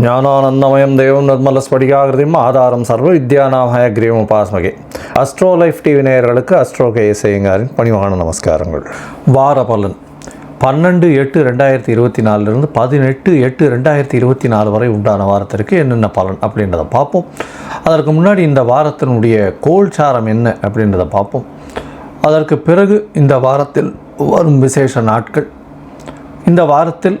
ஞானானந்தமயம் தேவம் நிர்மலஸ்படிகாகிருதியும் ஆதாரம் சர்வ வித்யானாமய கிரீவம் உபாஸ்மகே. அஸ்ட்ரோ லைஃப் டிவி நேயர்களுக்கு அஸ்ட்ரோ கே இசையங்காரின் பணிவான நமஸ்காரங்கள். வார பலன். பன்னெண்டு எட்டு ரெண்டாயிரத்தி இருபத்தி நாலுலேருந்து பதினெட்டு எட்டு ரெண்டாயிரத்தி இருபத்தி நாலு வரை உண்டான வாரத்திற்கு என்னென்ன பலன் அப்படின்றத பார்ப்போம். அதற்கு முன்னாடி இந்த வாரத்தினுடைய கோல்சாரம் என்ன அப்படின்றத பார்ப்போம். அதற்கு பிறகு இந்த வாரத்தில் வரும் விசேஷ நாட்கள். இந்த வாரத்தில்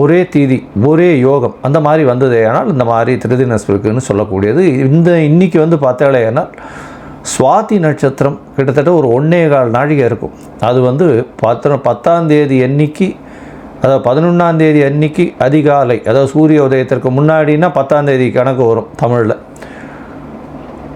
ஒரே தீதி ஒரே யோகம் அந்த மாதிரி வந்ததே ஆனால் இந்த மாதிரி திருதினஸ்பிருக்குன்னு சொல்லக்கூடியது. இந்த இன்னைக்கு வந்து பார்த்தாலேனால் சுவாதி நட்சத்திரம் கிட்டத்தட்ட ஒரு ஒன்றே கால் நாழிகை இருக்கும். அது வந்து பத்து பத்தாம் தேதி அன்னைக்கு அதாவது பதினொன்றாம் தேதி அன்னைக்கு அதிகாலை அதாவது சூரிய உதயத்திற்கு முன்னாடினா பத்தாம் தேதி கணக்கு வரும் தமிழில்.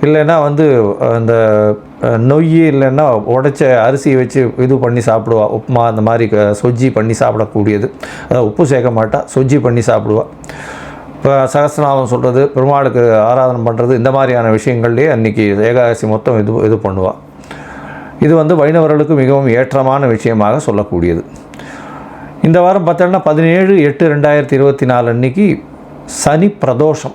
இல்லைன்னா வந்து அந்த நொய் இல்லைன்னா உடைச்ச அரிசியை வச்சு இது பண்ணி சாப்பிடுவா. உப்புமா அந்த மாதிரி க- சொஜ்ஜி பண்ணி சாப்பிடக்கூடியது. அதாவது உப்பு சேர்க்க மாட்டா சொஜ்ஜி பண்ணி சாப்பிடுவா. இப்போ சகஸ்ரநாமம் சொல்கிறது பெருமாளுக்கு ஆராதனை பண்ணுறது இந்த மாதிரியான விஷயங்கள்லேயே அன்றைக்கி ஏகாதசி மொத்தம் இது இது பண்ணுவாள் இது வந்து வைணவர்களுக்கு மிகவும் ஏற்றமான விஷயமாக சொல்லக்கூடியது. இந்த வாரம் பார்த்தோன்னா பதினேழு எட்டு ரெண்டாயிரத்தி இருபத்தி நாலு அன்னைக்கு சனி பிரதோஷம்.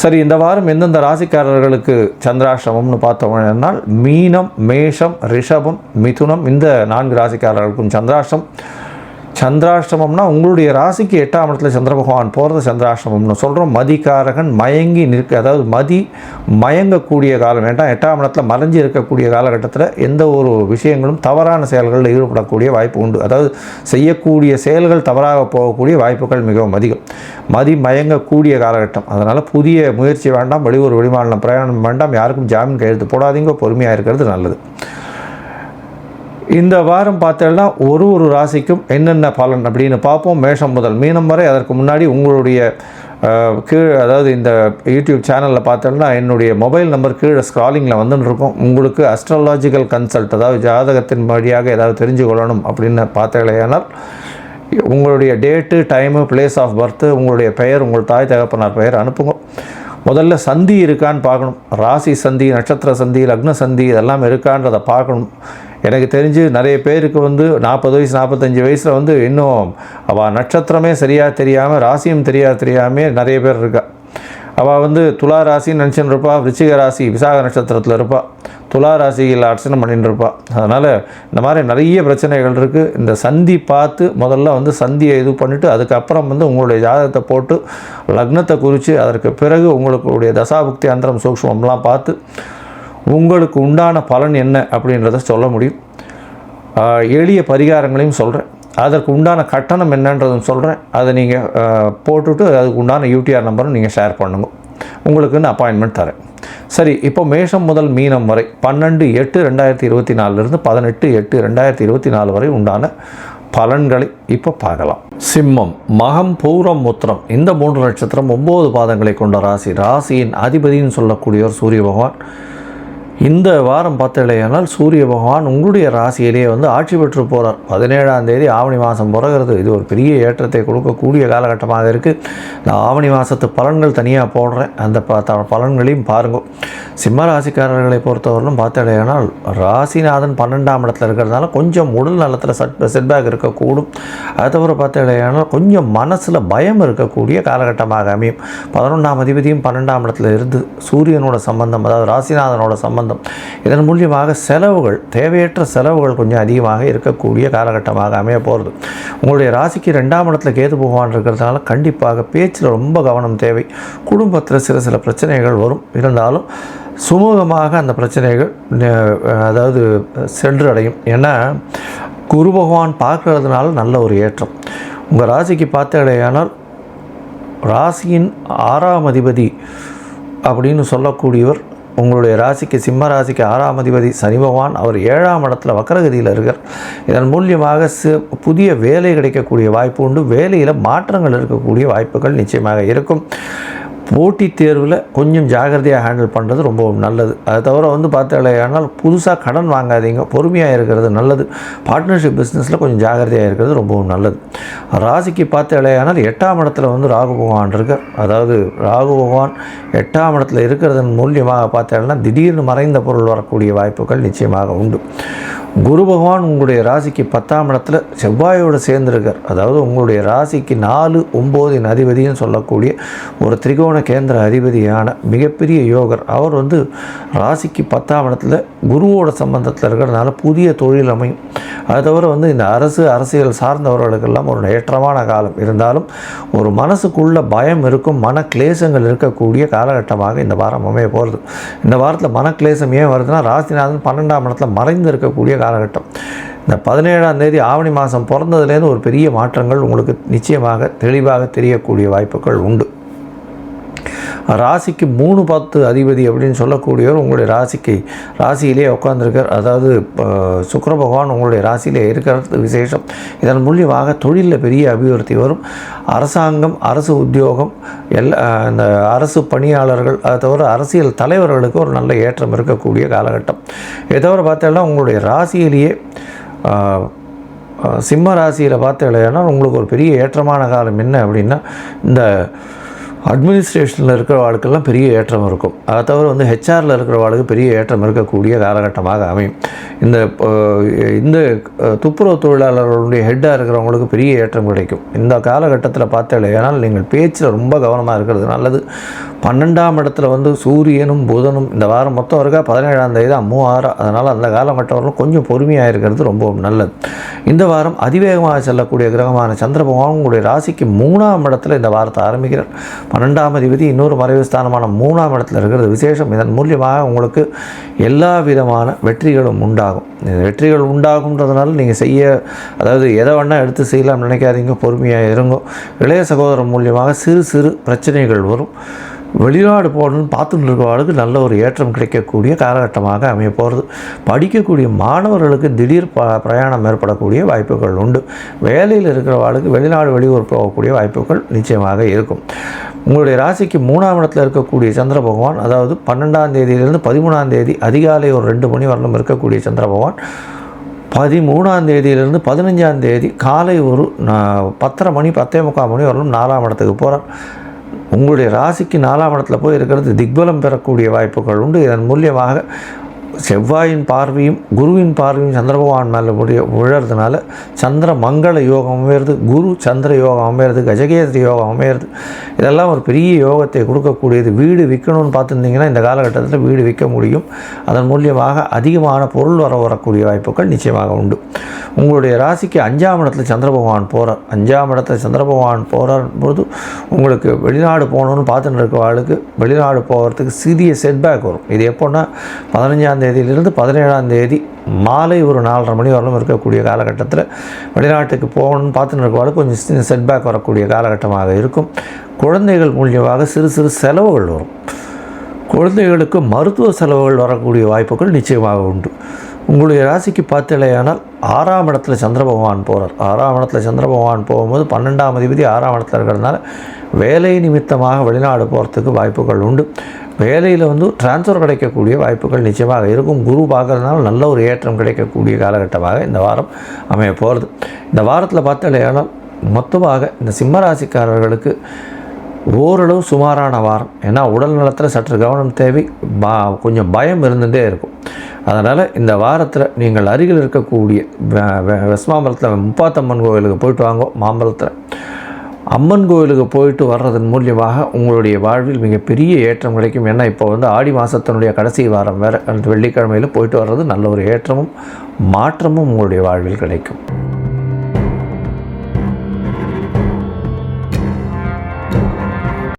சரி இந்த வாரம் எந்தெந்த ராசிக்காரர்களுக்கு சந்திராஷ்டமம்னு பார்த்தோம்னால் மீனம் மேஷம் ரிஷபம் மிதுனம் இந்த நான்கு ராசிக்காரர்களுக்கும் சந்திராஷ்டம். சந்திராஷ்டமம்னா உங்களுடைய ராசிக்கு எட்டாம் இடத்துல சந்திர பகவான் போகிறது சந்திராஷ்டமம்னு சொல்கிறோம் மதிக்காரகன் மயங்கி நிற்க அதாவது மதி மயங்கக்கூடிய காலம் வேண்டாம் எட்டாம் இடத்துல மறைஞ்சு இருக்கக்கூடிய காலகட்டத்தில் எந்த ஒரு விஷயங்களும் தவறான செயல்களில் ஈடுபடக்கூடிய வாய்ப்பு உண்டு. அதாவது செய்யக்கூடிய செயல்கள் தவறாக போகக்கூடிய வாய்ப்புகள் மிகவும் அதிகம். மதி மயங்கக்கூடிய காலகட்டம். அதனால் புதிய முயற்சி வேண்டாம் வெளியூர் வெளிமாநிலம் பிரயாணம் வேண்டாம் யாருக்கும் ஜாமீன் கையெழுத்து போடாதீங்க பொறுமையாக இருக்கிறது நல்லது. இந்த வாரம் பார்த்தோம்னா ஒரு ஒரு ராசிக்கும் என்னென்ன பலன் அப்படின்னு பார்ப்போம். மேஷம் முதல் மீனம் வரை அதற்கு முன்னாடி உங்களுடைய கீழே அதாவது இந்த யூடியூப் சேனலில் பார்த்தோம்னா என்னுடைய மொபைல் நம்பர் கீழே ஸ்க்ராலிங்கில் வந்துன்னு இருக்கும். உங்களுக்கு அஸ்ட்ராலாஜிக்கல் கன்சல்ட் அதாவது ஜாதகத்தின் வழியாக ஏதாவது தெரிஞ்சு கொள்ளணும் அப்படின்னு பார்த்தீங்களேனால் உங்களுடைய date time place of birth உங்களுடைய பெயர் உங்கள் தாய் தகப்பனார் பெயர் அனுப்புங்க. முதல்ல சந்தி இருக்கான்னு பார்க்கணும். ராசி சந்தி நட்சத்திர சந்தி லக்ன சந்தி இதெல்லாம் இருக்கான்றதை பார்க்கணும். எனக்கு தெரிஞ்சு நிறைய பேருக்கு வந்து நாற்பது வயசு நாற்பத்தஞ்சு வயசில் வந்து இன்னும் அவள் நட்சத்திரமே சரியாக தெரியாமல் ராசியும் தெரியா தெரியாமல் நிறைய பேர் இருக்கா. அவள் வந்து துலா ராசின்னு நினச்சின்னு இருப்பா விருச்சிக ராசி விசாக நட்சத்திரத்தில் இருப்பா. துலா ராசியில் அர்ச்சனை பண்ணிட்டு இருப்பா. அதனால் இந்த மாதிரி நிறைய பிரச்சனைகள் இருக்குது இந்த சந்தி பார்த்து முதல்ல வந்து சந்தியை இது பண்ணிவிட்டு அதுக்கப்புறம் வந்து உங்களுடைய ஜாதகத்தை போட்டு லக்னத்தை குறித்து அதற்கு பிறகு உங்களுடைய தசாபுக்தி அந்தரம் சூக்ஷ்மம்லாம் பார்த்து உங்களுக்கு உண்டான பலன் என்ன அப்படின்றத சொல்ல முடியும். எளிய பரிகாரங்களையும் சொல்கிறேன் அதற்கு உண்டான கட்டணம் என்னன்றதும் சொல்கிறேன் அதை நீங்கள் போட்டுவிட்டு அதுக்கு உண்டான யூடிஆர் நம்பரும் நீங்கள் ஷேர் பண்ணுங்க. உங்களுக்குன்னு அப்பாயின்மெண்ட் தரேன். சரி இப்போ மேஷம் முதல் மீனம் வரை பன்னெண்டு எட்டு ரெண்டாயிரத்தி இருபத்தி நாலுலேருந்து பதினெட்டு எட்டு ரெண்டாயிரத்தி இருபத்தி நாலு வரை உண்டான பலன்களை இப்போ பார்க்கலாம். சிம்மம் மகம் பூரம் முத்திரம் இந்த மூன்று நட்சத்திரம் ஒம்பது பாதங்களை கொண்ட ராசி. ராசியின் அதிபதின்னு சொல்லக்கூடியவர் சூரிய பகவான். இந்த வாரம் பார்த்தலையானால் சூரிய பகவான் உங்களுடைய ராசியிலேயே வந்து ஆட்சி பெற்று போகிறார் பதினேழாம் தேதி ஆவணி மாதம் பிறகுறது. இது ஒரு பெரிய ஏற்றத்தை கொடுக்கக்கூடிய காலகட்டமாக இருக்குது நான் ஆவணி மாதத்து பலன்கள் தனியாக போடுறேன். அந்த ப த- பலன்களையும் பாருங்க. சிம்ம ராசிக்காரர்களை பொறுத்தவரையிலும் பார்த்தலையானால் ராசிநாதன் பன்னெண்டாம் இடத்துல இருக்கிறதுனால கொஞ்சம் உடல் நலத்தில் சட் செட்பேக் இருக்கக்கூடும். அது தவிர பார்த்தலையானால் கொஞ்சம் மனசில் பயம் இருக்கக்கூடிய காலகட்டமாக அமையும். பதினொன்றாம் அதிபதியும் பன்னெண்டாம் இடத்துல இருந்து சூரியனோட சம்பந்தம் அதாவது ராசிநாதனோட சம்பந்தம் இதன் மூலியமாக செலவுகள் தேவையற்ற செலவுகள் கொஞ்சம் அதிகமாக இருக்கக்கூடிய காலகட்டமாக அமைய போகிறது உங்களுடைய ராசிக்கு ரெண்டாம் இடத்துல கேது பகவான் இருக்கிறதுனால கண்டிப்பாக பேச்சில் ரொம்ப கவனம் தேவை. குடும்பத்தில் சில சில பிரச்சனைகள் வரும். இருந்தாலும் சுமூகமாக அந்த பிரச்சனைகள் அதாவது சென்றடையும். ஏன்னா குரு பகவான் பார்க்கறதுனால நல்ல ஒரு ஏற்றம். உங்கள் ராசிக்கு பார்த்தடையானால் ராசியின் ஆறாம் அதிபதி அப்படின்னு சொல்லக்கூடியவர் உங்களுடைய ராசிக்கு சிம்ம ராசிக்கு ஆறாம் அதிபதி சனி பகவான் அவர் ஏழாம் இடத்துல வக்கரகதியில் இருக்கார். இதன் மூலியமாக சி புதிய வேலை கிடைக்கக்கூடிய வாய்ப்பு உண்டு. வேலையில் மாற்றங்கள் இருக்கக்கூடிய வாய்ப்புகள் நிச்சயமாக இருக்கும். போட்டித் தேர்வில் கொஞ்சம் ஜாகிரதையாக ஹேண்டில் பண்ணுறது ரொம்ப நல்லது. அதை தவிர வந்து பார்த்தாலேயானால் புதுசாக கடன் வாங்காதீங்க. பொறுமையாக இருக்கிறது நல்லது. பார்ட்னர்ஷிப் பிஸ்னஸில் கொஞ்சம் ஜாகிரதையாக இருக்கிறது ரொம்பவும் நல்லது. ராசிக்கு பார்த்தாலேயானால் எட்டாம் இடத்துல வந்து ராகு பகவான் இருக்கார். அதாவது ராகு பகவான் எட்டாம் இடத்துல இருக்கிறதன் மூலியமாக பார்த்தாலும் திடீர்னு மறைந்த பொருள் வரக்கூடிய வாய்ப்புகள் நிச்சயமாக உண்டு. குரு பகவான் உங்களுடைய ராசிக்கு பத்தாம் இடத்துல செவ்வாயோடு சேர்ந்திருக்கார். அதாவது உங்களுடைய ராசிக்கு நாலு ஒம்போதின் அதிபதின்னு சொல்லக்கூடிய ஒரு திரிகோண கேந்திர அதிபதியான மிகப்பெரிய யோகர். அவர் வந்து ராசிக்கு பத்தாம் இடத்துல குருவோட சம்பந்தத்தில் இருக்கிறதுனால புதிய தொழில் அமையும். அது தவிர வந்து இந்த அரசு அரசியல் சார்ந்தவர்களுக்கெல்லாம் ஒரு ஏற்றமான காலம். இருந்தாலும் ஒரு மனசுக்குள்ள பயம் இருக்கும் மன கிளேசங்கள் இருக்கக்கூடிய காலகட்டமாக இந்த வாரம் அமைய போகிறது இந்த வாரத்தில் மன கிளேசம் ஏன் வருதுன்னா ராசிநாதன் பன்னெண்டாம் இடத்துல மறைந்து இருக்கக்கூடிய காலகட்டம். இந்த பதினேழாம் தேதி ஆவணி மாதம் பிறந்ததுலேருந்து ஒரு பெரிய மாற்றங்கள் உங்களுக்கு நிச்சயமாக தெளிவாக தெரியக்கூடிய வாய்ப்புகள் உண்டு. ராசிக்கு மூணு பத்து அதிபதி அப்படின்னு சொல்லக்கூடியவர் உங்களுடைய ராசிக்கு ராசியிலே உட்காந்துருக்கார் அதாவது இப்போ பகவான் உங்களுடைய ராசியிலே இருக்கிறது விசேஷம். இதன் மூலியமாக தொழிலில் பெரிய அபிவிருத்தி வரும். அரசாங்கம் அரசு உத்தியோகம் எல்லா இந்த அரசு பணியாளர்கள் அதை தவிர அரசியல் தலைவர்களுக்கு ஒரு நல்ல ஏற்றம் இருக்கக்கூடிய காலகட்டம். இதை தவிர உங்களுடைய ராசியிலேயே சிம்ம ராசியில் பார்த்தீங்கன்னா உங்களுக்கு ஒரு பெரிய ஏற்றமான காலம் என்ன அப்படின்னா இந்த அட்மினிஸ்ட்ரேஷனில் இருக்கிற வாழ்க்கெல்லாம் பெரிய ஏற்றம் இருக்கும். அதை தவிர வந்து ஹெச்ஆரில் இருக்கிற வாழ்க்கை பெரிய ஏற்றம் இருக்கக்கூடிய காலகட்டமாக அமையும். இந்த இந்த துப்புரவு தொழிலாளர்களுடைய ஹெட்டாக இருக்கிறவங்களுக்கு பெரிய ஏற்றம் கிடைக்கும். இந்த காலகட்டத்தில் பார்த்தாலேயானால் நீங்கள் பேச்சில் ரொம்ப கவனமாக இருக்கிறது. நல்லது பன்னெண்டாம் இடத்துல வந்து சூரியனும் புதனும் இந்த வாரம் மொத்தம் இருக்கா? பதினேழாம் தேதி தான் மூவாறு. அதனால் அந்த காலகட்டம் வரலும் கொஞ்சம் பொறுமையாக இருக்கிறது ரொம்ப நல்லது. இந்த வாரம் அதிவேகமாக செல்லக்கூடிய கிரகமான சந்திர பகவான் உங்களுடைய ராசிக்கு மூணாம் இடத்துல இந்த வாரத்தை ஆரம்பிக்கிறார். பன்னெண்டாம் அதிபதி இன்னொரு மறைவு ஸ்தானமான மூணாம் இடத்துல இருக்கிறது. விசேஷம். இதன் மூலியமாக உங்களுக்கு எல்லா விதமான வெற்றிகளும் உண்டாகும். இந்த வெற்றிகள் உண்டாகுன்றதுனால நீங்கள் செய்ய அதாவது எதை வேணால் எடுத்து செய்யலாம் நினைக்காதீங்க. பொறுமையாக இருங்கோ. இளைய சகோதரன் மூலியமாக சிறு சிறு பிரச்சனைகள் வரும். வெளிநாடு போகணும்னு பார்த்துட்டு இருக்கிறவர்களுக்கு நல்ல ஒரு ஏற்றம் கிடைக்கக்கூடிய காலகட்டமாக அமைய போகிறது. படிக்கக்கூடிய மாணவர்களுக்கு திடீர் ப பிரயாணம் ஏற்படக்கூடிய வாய்ப்புகள் உண்டு. வேலையில் இருக்கிறவாளுக்கு வெளிநாடு வெளியூர் போகக்கூடிய வாய்ப்புகள் நிச்சயமாக இருக்கும். உங்களுடைய ராசிக்கு மூணாம் இடத்துல இருக்கக்கூடிய சந்திர பகவான் அதாவது பன்னெண்டாம் தேதியிலிருந்து பதிமூணாம் தேதி அதிகாலை ஒரு ரெண்டு மணி வரலும் இருக்கக்கூடிய சந்திர பகவான் பதிமூணாம் தேதியிலிருந்து பதினஞ்சாம் தேதி காலை ஒரு பத்தரை மணி பத்தே முக்கால் மணி வரலும் நாலாம் இடத்துக்கு போகிறார் உங்களுடைய ராசிக்கு நாலாம் இடத்துல போய் இருக்கிறது திக்பலம் பெறக்கூடிய வாய்ப்புகள் உண்டு. இதன் மூலியமாக செவ்வாயின் பார்வையும் குருவின் பார்வையும் சந்திர பகவான் மேலே முடிய விழறதுனால சந்திர மங்கள யோகம் அமையிறது குரு சந்திர யோகம் அமையிறது கஜகேசரி யோகம் அமையிறது. இதெல்லாம் ஒரு பெரிய யோகத்தை கொடுக்கக்கூடியது. வீடு விற்கணும்னு பார்த்துருந்தீங்கன்னா இந்த காலகட்டத்தில் வீடு விற்க முடியும். அதன் மூலியமாக அதிகமான பொருள் வர வரக்கூடிய வாய்ப்புகள் நிச்சயமாக உண்டு. உங்களுடைய ராசிக்கு அஞ்சாம் இடத்துல சந்திர பகவான் போகிறார் அஞ்சாம் இடத்துல சந்திர பகவான் போகிறார் போது உங்களுக்கு வெளிநாடு போகணும்னு பார்த்துட்டு இருக்க ஆளுக்கு வெளிநாடு போகிறதுக்கு சிறிய செட்பேக் வரும். இது எப்போன்னா பதினஞ்சாம் தேதியிலிருந்து பதினேழாம் தேதி மாலை ஒரு நாலரை மணி வரலும் இருக்கக்கூடிய காலகட்டத்தில் வெளிநாட்டுக்கு போகணும்னு பார்த்துன்னு இருக்க கொஞ்சம் செட்பேக் வரக்கூடிய காலகட்டமாக இருக்கும். குழந்தைகள் மூலியமாக சிறு சிறு செலவுகள் வரும். குழந்தைகளுக்கு மருத்துவ செலவுகள் வரக்கூடிய வாய்ப்புகள் நிச்சயமாக உண்டு. உங்களுடைய ராசிக்கு பார்த்தலையானால் ஆறாம் இடத்துல சந்திர பகவான் போகிறார் ஆறாம் இடத்துல சந்திர பகவான் போகும்போது பன்னெண்டாம் அதிபதி ஆறாம் இடத்துல இருக்கிறதுனால வேலை நிமித்தமாக வெளிநாடு போகிறதுக்கு வாய்ப்புகள் உண்டு. வேலையில் வந்து டிரான்ஸ்ஃபர் கிடைக்கக்கூடிய வாய்ப்புகள் நிச்சயமாக இருக்கும். குரு பார்க்குறதுனால நல்ல ஒரு ஏற்றம் கிடைக்கக்கூடிய காலகட்டமாக இந்த வாரம் அமைய போகிறது இந்த வாரத்தில் பார்த்தலையானால் மொத்தமாக இந்த சிம்ம ராசிக்காரர்களுக்கு ஓரளவு சுமாரான வாரம். ஏன்னா உடல் நலத்தில் சற்று கவனம் தேவை. பா கொஞ்சம் பயம் இருந்துகிட்டே இருக்கும். அதனால் இந்த வாரத்தில் நீங்கள் அருகில் இருக்கக்கூடிய வெ- வெஸ்மாம்பலத்தில் முப்பாத்தம்மன் கோவிலுக்கு போயிட்டு வாங்கோ மாம்பலத்தில் அம்மன் கோவிலுக்கு போயிட்டு வர்றதன் மூலியமாக உங்களுடைய வாழ்வில் மிகப்பெரிய ஏற்றம் கிடைக்கும். ஏன்னா இப்போ வந்து ஆடி மாதத்தினுடைய கடைசி வாரம் வேறு வெள்ளிக்கிழமையில் போயிட்டு வர்றது நல்ல ஒரு ஏற்றமும் மாற்றமும் உங்களுடைய வாழ்வில் கிடைக்கும்.